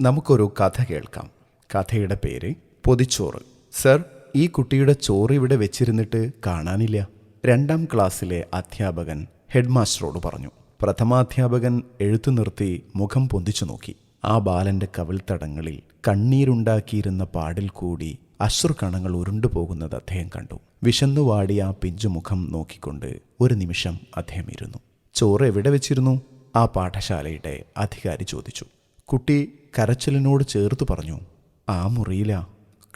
നമുക്കൊരു കഥ കേൾക്കാം. കഥയുടെ പേര് പൊതിച്ചോറ്. സർ ഈ കുട്ടിയുടെ ചോറ് ഇവിടെ വെച്ചിരുന്നിട്ട് കാണാനില്ല. രണ്ടാം ക്ലാസ്സിലെ അധ്യാപകൻ ഹെഡ്മാസ്റ്ററോട് പറഞ്ഞു. പ്രഥമാധ്യാപകൻ എഴുത്തു നിർത്തി മുഖം പൊന്തിച്ചു നോക്കി. ആ ബാലന്റെ കവിൾത്തടങ്ങളിൽ കണ്ണീരുണ്ടാക്കിയിരുന്ന പാടിൽ കൂടി അശ്രുകണങ്ങൾ ഉരുണ്ടുപോകുന്നത് അദ്ദേഹം കണ്ടു. വിശന്നുവാടി ആ പിഞ്ചുമുഖം നോക്കിക്കൊണ്ട് ഒരു നിമിഷം അദ്ദേഹം ഇരുന്നു. ചോറ് എവിടെ വെച്ചിരുന്നു? ആ പാഠശാലയുടെ അധികാരി ചോദിച്ചു. കുട്ടി കരച്ചിലിനോട് ചേർത്ത് പറഞ്ഞു ആ മുറിയില.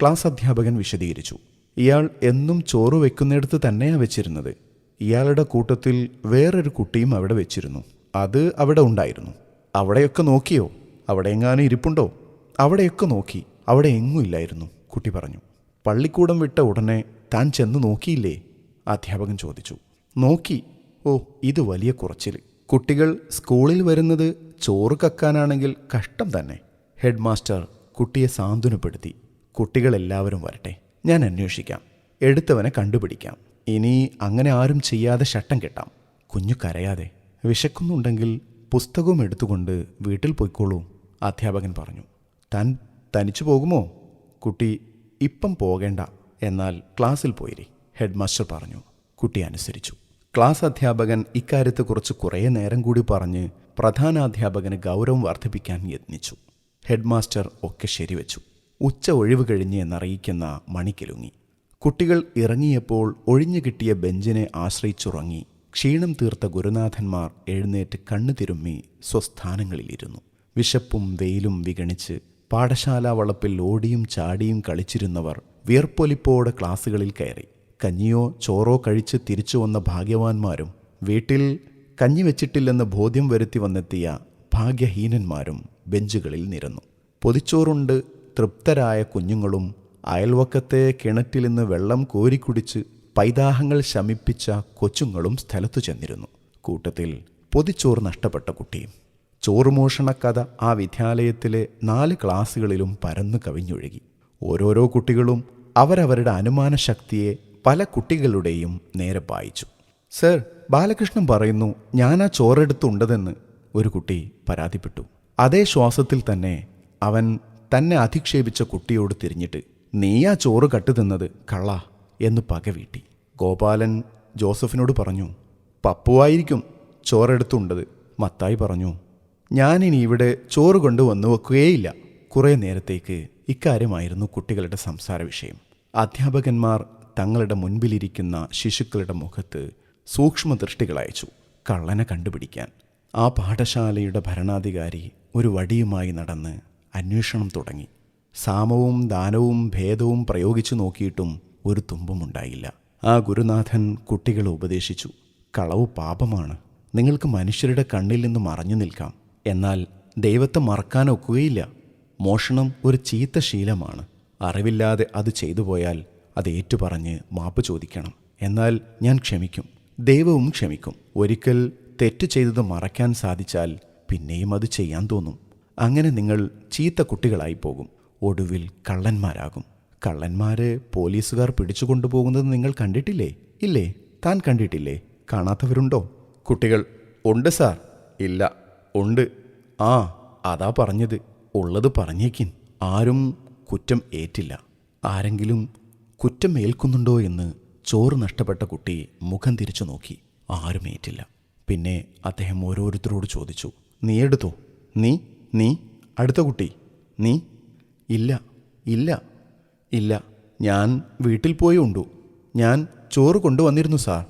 ക്ലാസ് അധ്യാപകൻ വിശദീകരിച്ചു ഇയാൾ എന്നും ചോറ് വെക്കുന്നിടത്ത് തന്നെയാ വെച്ചിരുന്നത്. ഇയാളുടെ കൂട്ടത്തിൽ വേറൊരു കുട്ടിയും അവിടെ വെച്ചിരുന്നു. അത് അവിടെ ഉണ്ടായിരുന്നു. അവിടെയൊക്കെ നോക്കിയോ? അവിടെ എങ്ങാനും ഇരിപ്പുണ്ടോ? അവിടെയൊക്കെ നോക്കി. അവിടെ എങ്ങും ഇല്ലായിരുന്നു കുട്ടി പറഞ്ഞു. പള്ളിക്കൂടം വിട്ട ഉടനെ താൻ ചെന്ന് നോക്കിയില്ലേ? അധ്യാപകൻ ചോദിച്ചു. നോക്കി. ഓ ഇത് വലിയ കുറച്ചിൽ കുട്ടികൾ സ്കൂളിൽ വരുന്നത് ചോറ് കക്കാനാണെങ്കിൽ കഷ്ടം തന്നെ. ഹെഡ് മാസ്റ്റർ കുട്ടിയെ സാന്ത്വനപ്പെടുത്തി. കുട്ടികളെല്ലാവരും വരട്ടെ. ഞാൻ അന്വേഷിക്കാം. എടുത്തവനെ കണ്ടുപിടിക്കാം. ഇനി അങ്ങനെ ആരും ചെയ്യാതെ ശട്ടം കിട്ടാം. കുഞ്ഞു കരയാതെ. വിശക്കുന്നുണ്ടെങ്കിൽ പുസ്തകവും എടുത്തുകൊണ്ട് വീട്ടിൽ പോയിക്കോളൂ അധ്യാപകൻ പറഞ്ഞു. താൻ തനിച്ചു പോകുമോ? കുട്ടി ഇപ്പം പോകേണ്ട. എന്നാൽ ക്ലാസ്സിൽ പോയിരി ഹെഡ് മാസ്റ്റർ പറഞ്ഞു. കുട്ടി അനുസരിച്ചു. ക്ലാസ് അധ്യാപകൻ ഇക്കാര്യത്തെക്കുറിച്ച് കുറേ നേരം കൂടി പറഞ്ഞ് പ്രധാനാധ്യാപകന് ഗൗരവം വർദ്ധിപ്പിക്കാൻ യത്നിച്ചു. ഹെഡ്മാസ്റ്റർ ഒക്കെ ശരിവെച്ചു. ഉച്ച ഒഴിവ് കഴിഞ്ഞ് എന്നറിയിക്കുന്ന മണിക്കിലുങ്ങി. കുട്ടികൾ ഇറങ്ങിയപ്പോൾ ഒഴിഞ്ഞു കിട്ടിയ ബെഞ്ചിനെ ആശ്രയിച്ചുറങ്ങി. ക്ഷീണം തീർത്ത ഗുരുനാഥന്മാർ എഴുന്നേറ്റ് കണ്ണു തിരുമ്മി സ്വസ്ഥാനങ്ങളിലിരുന്നു. വിശപ്പും വെയിലും വിഗണിച്ച് പാഠശാല വളപ്പിൽ ഓടിയും ചാടിയും കളിച്ചിരുന്നവർ വിയർപ്പൊലിപ്പോടെ ക്ലാസ്സുകളിൽ കയറി. കഞ്ഞിയോ ചോറോ കഴിച്ച് തിരിച്ചു വന്ന ഭാഗ്യവാന്മാരും വീട്ടിൽ കഞ്ഞി വെച്ചിട്ടില്ലെന്ന് ബോധ്യം വരുത്തി വന്നെത്തിയ ഭാഗ്യഹീനന്മാരും ബെഞ്ചുകളിൽ നിരന്നു. പൊതിച്ചോറുണ്ട് തൃപ്തരായ കുഞ്ഞുങ്ങളും അയൽവക്കത്തെ കിണറ്റിൽ നിന്ന് വെള്ളം കോരിക്കുടിച്ച് പൈതാഹങ്ങൾ ശമിപ്പിച്ച കൊച്ചുങ്ങളും സ്ഥലത്തു ചെന്നിരുന്നു. കൂട്ടത്തിൽ പൊതിച്ചോറ് നഷ്ടപ്പെട്ട കുട്ടിയും ചോറുമോഷണ കഥ ആ വിദ്യാലയത്തിലെ നാല് ക്ലാസ്സുകളിലും പരന്നു കവിഞ്ഞൊഴുകി. ഓരോരോ കുട്ടികളും അവരവരുടെ അനുമാന ശക്തിയെ പല കുട്ടികളുടെയും നേരെ പായിച്ചു. സർ ബാലകൃഷ്ണൻ പറയുന്നു ഞാൻ ആ ചോറെടുത്തുണ്ടതെന്ന് ഒരു കുട്ടി പരാതിപ്പെട്ടു. അതേ ശ്വാസത്തിൽ തന്നെ അവൻ തന്നെ അധിക്ഷേപിച്ച കുട്ടിയോട് തിരിഞ്ഞിട്ട് നീ ആ ചോറ് കട്ടു തിന്നത് കള്ള എന്ന് പകവീട്ടി. ഗോപാലൻ ജോസഫിനോട് പറഞ്ഞു പപ്പുവായിരിക്കും ചോറെടുത്തുണ്ടത് മത്തായി പറഞ്ഞു ഞാനിനി ഇവിടെ ചോറ് കൊണ്ട് വന്നു വെക്കുകയേയില്ല കുറേ നേരത്തേക്ക് ഇക്കാര്യമായിരുന്നു കുട്ടികളുടെ സംസാര വിഷയം അധ്യാപകന്മാർ തങ്ങളുടെ മുൻപിലിരിക്കുന്ന ശിശുക്കളുടെ മുഖത്ത് സൂക്ഷ്മദൃഷ്ടികളയച്ചു. കള്ളനെ കണ്ടുപിടിക്കാൻ. ആ പാഠശാലയുടെ ഭരണാധികാരി ഒരു വടിയുമായി നടന്ന് അന്വേഷണം തുടങ്ങി. സാമവും ദാനവും ഭേദവും പ്രയോഗിച്ചു നോക്കിയിട്ടും ഒരു തുമ്പുമുണ്ടായില്ല. ആ ഗുരുനാഥൻ കുട്ടികളെ ഉപദേശിച്ചു. കളവ് പാപമാണ്. നിങ്ങൾക്ക് മനുഷ്യരുടെ കണ്ണിൽ നിന്ന് മറഞ്ഞു നിൽക്കാം. എന്നാൽ ദൈവത്തെ മറക്കാനൊക്കുകയില്ല മോഷണം ഒരു ചീത്ത ശീലമാണ്. അറിവില്ലാതെ അത് ചെയ്തു പോയാൽ അത് ഏറ്റുപറഞ്ഞ് മാപ്പ് ചോദിക്കണം. എന്നാൽ ഞാൻ ക്ഷമിക്കും. ദൈവവും ക്ഷമിക്കും. ഒരിക്കൽ തെറ്റ് ചെയ്തത് മറയ്ക്കാൻ സാധിച്ചാൽ പിന്നെയും അത് ചെയ്യാൻ തോന്നും. അങ്ങനെ നിങ്ങൾ ചീത്ത കുട്ടികളായി പോകും. ഒടുവിൽ കള്ളന്മാരാകും. കള്ളന്മാരെ പോലീസുകാർ പിടിച്ചു കൊണ്ടുപോകുന്നത് നിങ്ങൾ കണ്ടിട്ടില്ലേ? ഇല്ലേ? താൻ കണ്ടിട്ടില്ലേ? കാണാത്തവരുണ്ടോ? കുട്ടികൾ ഉണ്ട് സാർ. ഇല്ല. ഉണ്ട്. ആ അതാ പറഞ്ഞത്. ഉള്ളത് പറഞ്ഞേക്കിൻ. ആരും കുറ്റം ഏറ്റില്ല. ആരെങ്കിലും കുറ്റം ഏൽക്കുന്നുണ്ടോ എന്ന് ചോറ് നഷ്ടപ്പെട്ട കുട്ടി മുഖം തിരിച്ചു നോക്കി. ആരും ഏറ്റില്ല. പിന്നെ അദ്ദേഹം ഓരോരുത്തരോട് ചോദിച്ചു നീ എടുത്തോ? നീ? നീ? അടുത്ത കുട്ടി? നീ? ഇല്ല ഇല്ല ഇല്ല. ഞാൻ വീട്ടിൽ പോയി ഉണ്ടു. ഞാൻ ചോറ് കൊണ്ടുവന്നിരുന്നു സാർ.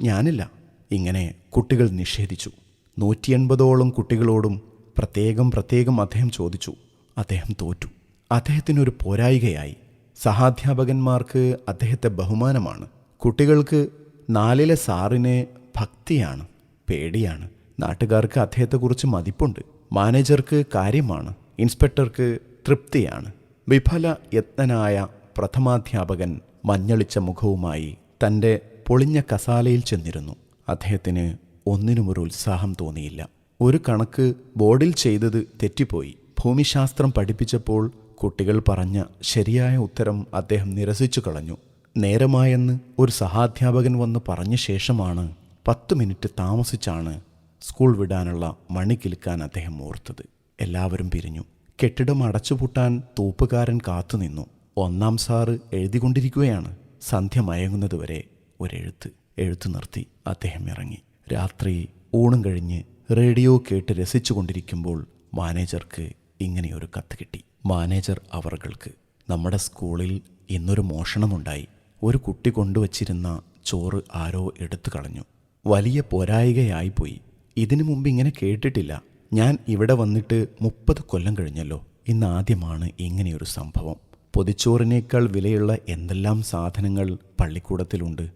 ഞാനില്ല. ഇങ്ങനെ കുട്ടികൾ നിഷേധിച്ചു. നൂറ്റി എൺപതോളം കുട്ടികളോടും പ്രത്യേകം പ്രത്യേകം അദ്ദേഹം ചോദിച്ചു. അദ്ദേഹം തോറ്റു. അദ്ദേഹത്തിനൊരു പോരായികയായി. സഹാധ്യാപകന്മാർക്ക് അദ്ദേഹത്തെ ബഹുമാനമാണ്. കുട്ടികൾക്ക് നാലിലെ സാറിനെ ഭക്തിയാണ് പേടിയാണ്. നാട്ടുകാർക്ക് അദ്ദേഹത്തെക്കുറിച്ച് മതിപ്പുണ്ട്. മാനേജർക്ക് കാര്യമാണ് ഇൻസ്പെക്ടർക്ക് തൃപ്തിയാണ്. വിഫല യത്നനായ പ്രഥമാധ്യാപകൻ മഞ്ഞളിച്ച മുഖവുമായി തന്റെ പൊളിഞ്ഞ കസാലയിൽ ചെന്നിരുന്നു. അദ്ദേഹത്തിന് ഒന്നിനും ഒരു ഉത്സാഹം തോന്നിയില്ല. ഒരു കണക്ക് ബോർഡിൽ ചെയ്തത് തെറ്റിപ്പോയി. ഭൂമിശാസ്ത്രം പഠിപ്പിച്ചപ്പോൾ കുട്ടികൾ പറഞ്ഞ ശരിയായ ഉത്തരം അദ്ദേഹം നിരസിച്ചു കളഞ്ഞു. നേരമായെന്ന് ഒരു സഹാധ്യാപകൻ വന്ന് പറഞ്ഞ ശേഷമാണ് പത്ത് മിനിറ്റ് താമസിച്ചാണ് സ്കൂൾ വിടാനുള്ള മണി കിലുക്കാൻ അദ്ദേഹം ഓർത്തത്. എല്ലാവരും പിരിഞ്ഞു. കെട്ടിടം അടച്ചുപൂട്ടാൻ തൂപ്പുകാരൻ കാത്തുനിന്നു ഒന്നാം സാറ് എഴുതിക്കൊണ്ടിരിക്കുകയാണ്. സന്ധ്യ മയങ്ങുന്നതുവരെ ഒരെഴുത്ത് എഴുത്തു നിർത്തി അദ്ദേഹം ഇറങ്ങി. രാത്രി ഊണും കഴിഞ്ഞ് റേഡിയോ കേട്ട് രസിച്ചുകൊണ്ടിരിക്കുമ്പോൾ മാനേജർക്ക് ഇങ്ങനെയൊരു കത്ത് കിട്ടി. മാനേജർ അവറുകൾക്ക് നമ്മുടെ സ്കൂളിൽ ഇന്നൊരു മോഷണമുണ്ടായി. ഒരു കുട്ടി കൊണ്ടുവച്ചിരുന്ന ചോറ് ആരോ എടുത്തു കളഞ്ഞു. വലിയ പോരായികയായിപ്പോയി ഇതിനു മുമ്പ് ഇങ്ങനെ കേട്ടിട്ടില്ല. ഞാൻ ഇവിടെ വന്നിട്ട് മുപ്പത് കൊല്ലം കഴിഞ്ഞല്ലോ. ഇന്നാദ്യമാണ് ഇങ്ങനെയൊരു സംഭവം. പൊതിച്ചോറിനേക്കാൾ വിലയുള്ള എന്തെല്ലാം സാധനങ്ങൾ പള്ളിക്കൂടത്തിലുണ്ട്?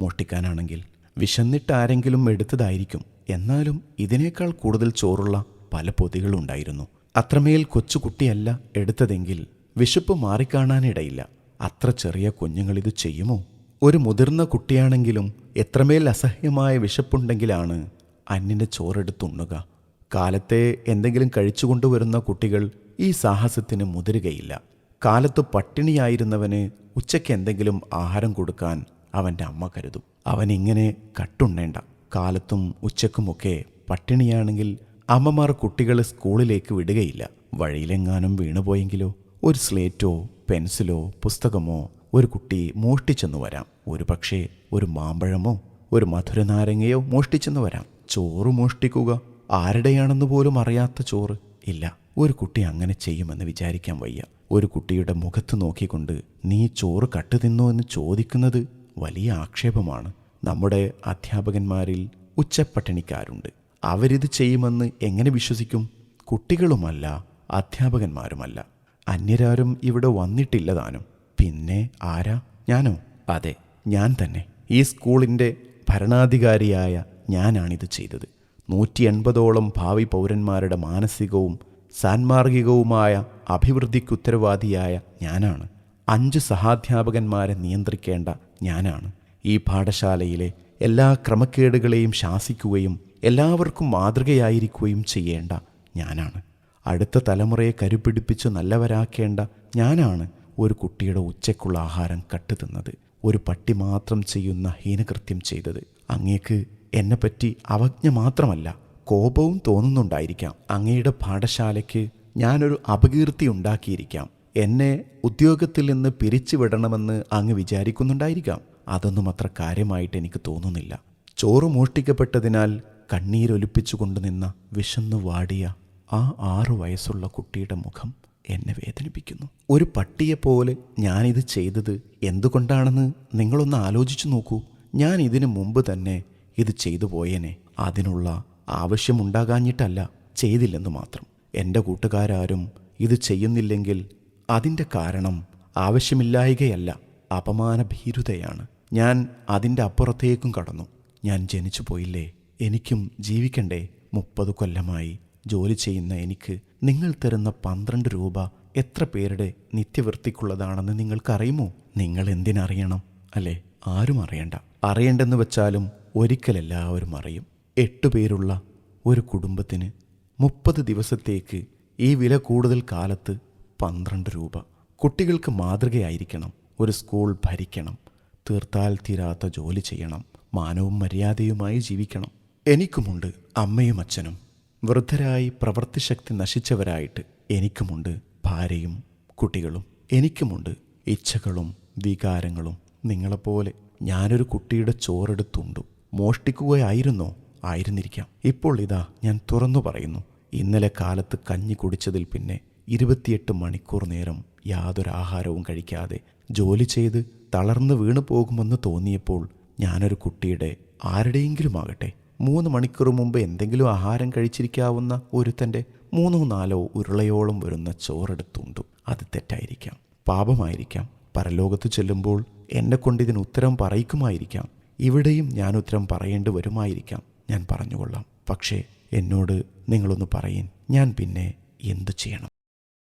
മോഷ്ടിക്കാനാണെങ്കിൽ വിശന്നിട്ട് ആരെങ്കിലും എടുത്തതായിരിക്കും. എന്നാലും ഇതിനേക്കാൾ കൂടുതൽ ചോറുള്ള പല പൊതികളുണ്ടായിരുന്നു. അത്രമേൽ കൊച്ചുകുട്ടിയല്ല എടുത്തതെങ്കിൽ വിശപ്പ് മാറിക്കാണാനിടയില്ല. അത്ര ചെറിയ കുഞ്ഞുങ്ങളിത് ചെയ്യുമോ? ഒരു മുതിർന്ന കുട്ടിയാണെങ്കിലും എത്രമേൽ അസഹ്യമായ വിശപ്പുണ്ടെങ്കിലാണ് അന്യന്റെ ചോറെടുത്തുണ്ണുക കാലത്തെ എന്തെങ്കിലും കഴിച്ചുകൊണ്ടുവരുന്ന കുട്ടികൾ ഈ സാഹസത്തിന് മുതിരുകയില്ല. കാലത്ത് പട്ടിണിയായിരുന്നവന് ഉച്ചയ്ക്ക് എന്തെങ്കിലും ആഹാരം കൊടുക്കാൻ അവന്റെ അമ്മ കരുതും. അവനിങ്ങനെ കട്ടുണ്ണേണ്ട. കാലത്തും ഉച്ചക്കുമൊക്കെ പട്ടിണിയാണെങ്കിൽ അമ്മമാർ കുട്ടികളെ സ്കൂളിലേക്ക് വിടുകയില്ല. വഴിയിലെങ്ങാനും വീണുപോയെങ്കിലോ ഒരു സ്ലേറ്റോ പെൻസിലോ പുസ്തകമോ ഒരു കുട്ടി മോഷ്ടിച്ചെന്ന് വരാം. ഒരു പക്ഷേ ഒരു മാമ്പഴമോ ഒരു മധുരനാരങ്ങയോ മോഷ്ടിച്ചെന്ന് വരാം. ചോറ് മോഷ്ടിക്കുക ആരുടെയാണെന്ന് പോലും അറിയാത്ത ചോറ്. ഇല്ല ഒരു കുട്ടി അങ്ങനെ ചെയ്യുമെന്ന് വിചാരിക്കാൻ വയ്യ. ഒരു കുട്ടിയുടെ മുഖത്ത് നോക്കിക്കൊണ്ട് നീ ചോറ് കട്ട് തിന്നോ എന്ന് ചോദിക്കുന്നത് വലിയ ആക്ഷേപമാണ്. നമ്മുടെ അധ്യാപകന്മാരിൽ ഉച്ചപ്പട്ടിണിക്കാരുണ്ട്. അവരിത് ചെയ്യുമെന്ന് എങ്ങനെ വിശ്വസിക്കും? കുട്ടികളുമല്ല അധ്യാപകന്മാരുമല്ല. അന്യരാരും ഇവിടെ വന്നിട്ടില്ല താനും. പിന്നെ ആരാ? ഞാനോ? അതെ. ഞാൻ തന്നെ. ഈ സ്കൂളിന്റെ ഭരണാധികാരിയായ ഞാനാണിത് ചെയ്തത്. നൂറ്റി എൺപതോളം ഭാവി പൗരന്മാരുടെ മാനസികവും സാൻമാർഗികവുമായ അഭിവൃദ്ധിക്ക് ഉത്തരവാദിയായ ഞാനാണ്. അഞ്ച് സഹാധ്യാപകന്മാരെ നിയന്ത്രിക്കേണ്ട ഞാനാണ്. ഈ പാഠശാലയിലെ എല്ലാ ക്രമക്കേടുകളെയും ശാസിക്കുകയും എല്ലാവർക്കും മാതൃകയായിരിക്കുകയും ചെയ്യേണ്ട ഞാനാണ്. അടുത്ത തലമുറയെ കരുപിടിപ്പിച്ച് നല്ലവരാക്കേണ്ട ഞാനാണ് ഒരു കുട്ടിയുടെ ഉച്ചയ്ക്കുള്ള ആഹാരം കട്ടുതിന്നത് ഒരു പട്ടി മാത്രം ചെയ്യുന്ന ഹീനകൃത്യം ചെയ്തത്. അങ്ങേക്ക് എന്നെപ്പറ്റി അവജ്ഞ മാത്രമല്ല കോപവും തോന്നുന്നുണ്ടായിരിക്കാം. അങ്ങയുടെ പാഠശാലയ്ക്ക് ഞാനൊരു അപകീർത്തി ഉണ്ടാക്കിയിരിക്കാം. എന്നെ ഉദ്യോഗത്തിൽ നിന്ന് പിരിച്ചുവിടണമെന്ന് അങ്ങ് വിചാരിക്കുന്നുണ്ടായിരിക്കാം. അതൊന്നും അത്ര കാര്യമായിട്ട് എനിക്ക് തോന്നുന്നില്ല. ചോറ് മോഷ്ടിക്കപ്പെട്ടതിനാൽ കണ്ണീരൊലിപ്പിച്ചുകൊണ്ട് നിന്ന വിശന്നു വാടിയ ആ ആറു വയസ്സുള്ള കുട്ടിയുടെ മുഖം എന്നെ വേദനിപ്പിക്കുന്നു. ഒരു പട്ടിയെപ്പോലെ ഞാനിത് ചെയ്തത് എന്തുകൊണ്ടാണെന്ന് നിങ്ങളൊന്ന് ആലോചിച്ചു നോക്കൂ. ഞാൻ ഇതിനു മുമ്പ് തന്നെ ഇത് ചെയ്തു പോയേനെ. അതിനുള്ള ആവശ്യമുണ്ടാകാഞ്ഞിട്ടല്ല ചെയ്തില്ലെന്ന് മാത്രം. എന്റെ കൂട്ടുകാരാരും ഇത് ചെയ്യുന്നില്ലെങ്കിൽ അതിന്റെ കാരണം ആവശ്യമില്ലായികയല്ല അപമാനഭീരുതയാണ്. ഞാൻ അതിന്റെ അപ്പുറത്തേക്കും കടന്നു. ഞാൻ ജനിച്ചു പോയില്ലേ? എനിക്കും ജീവിക്കണ്ടേ? മുപ്പത് കൊല്ലമായി ജോലി ചെയ്യുന്ന എനിക്ക് നിങ്ങൾ തരുന്ന പന്ത്രണ്ട് രൂപ എത്ര പേരുടെ നിത്യവൃത്തിക്കുള്ളതാണെന്ന് നിങ്ങൾക്കറിയുമോ? നിങ്ങൾ എന്തിനറിയണം? അല്ലേ? ആരും അറിയണ്ട. അറിയണ്ടെന്ന് വെച്ചാലും ഒരിക്കലെല്ലാവരും അറിയും. എട്ട് പേരുള്ള ഒരു കുടുംബത്തിന് മുപ്പത് ദിവസത്തേക്ക് ഈ വില കൂടുതൽ കാലത്ത് പന്ത്രണ്ട് രൂപ. കുട്ടികൾക്ക് മാതൃകയായിരിക്കണം. ഒരു സ്കൂൾ ഭരിക്കണം. തീർത്താൽ തീരാത്ത ജോലി ചെയ്യണം. മാനവും മര്യാദയുമായി ജീവിക്കണം. എനിക്കുമുണ്ട് അമ്മയും അച്ഛനും. വൃദ്ധരായി പ്രവൃത്തിശക്തി നശിച്ചവരായിട്ട് എനിക്കുമുണ്ട് ഭാര്യയും കുട്ടികളും. എനിക്കുമുണ്ട് ഇച്ഛകളും വികാരങ്ങളും. നിങ്ങളെപ്പോലെ ഞാനൊരു കുട്ടിയുടെ ചോറെടുത്തുണ്ടു. മോഷ്ടിക്കുകയായിരുന്നോ? ആയിരുന്നിരിക്കാം. ഇപ്പോൾ ഇതാ ഞാൻ തുറന്നു പറയുന്നു. ഇന്നലെ കാലത്ത് കഞ്ഞി കുടിച്ചതിൽ പിന്നെ ഇരുപത്തിയെട്ട് മണിക്കൂർ നേരം യാതൊരു ആഹാരവും കഴിക്കാതെ ജോലി ചെയ്ത് തളർന്നു വീണു പോകുമെന്ന് തോന്നിയപ്പോൾ ഞാനൊരു കുട്ടിയുടെ ആരുടെയെങ്കിലും ആകട്ടെ മൂന്ന് മണിക്കൂർ മുമ്പ് എന്തെങ്കിലും ആഹാരം കഴിച്ചിരിക്കാവുന്ന ഒരുത്തന്റെ മൂന്നോ നാലോ ഉരുളയോളം വരുന്ന ചോറെടുത്തുണ്ടു അത് തെറ്റായിരിക്കാം. പാപമായിരിക്കാം. പരലോകത്ത് ചെല്ലുമ്പോൾ എന്നെ കൊണ്ട് ഇതിന് ഉത്തരം പറയിക്കുമായിരിക്കാം. ഇവിടെയും ഞാൻ ഉത്തരം പറയേണ്ടി വരുമായിരിക്കാം. ഞാൻ പറഞ്ഞുകൊള്ളാം. പക്ഷേ എന്നോട് നിങ്ങളൊന്ന് പറയിൻ ഞാൻ പിന്നെ എന്തു ചെയ്യണം?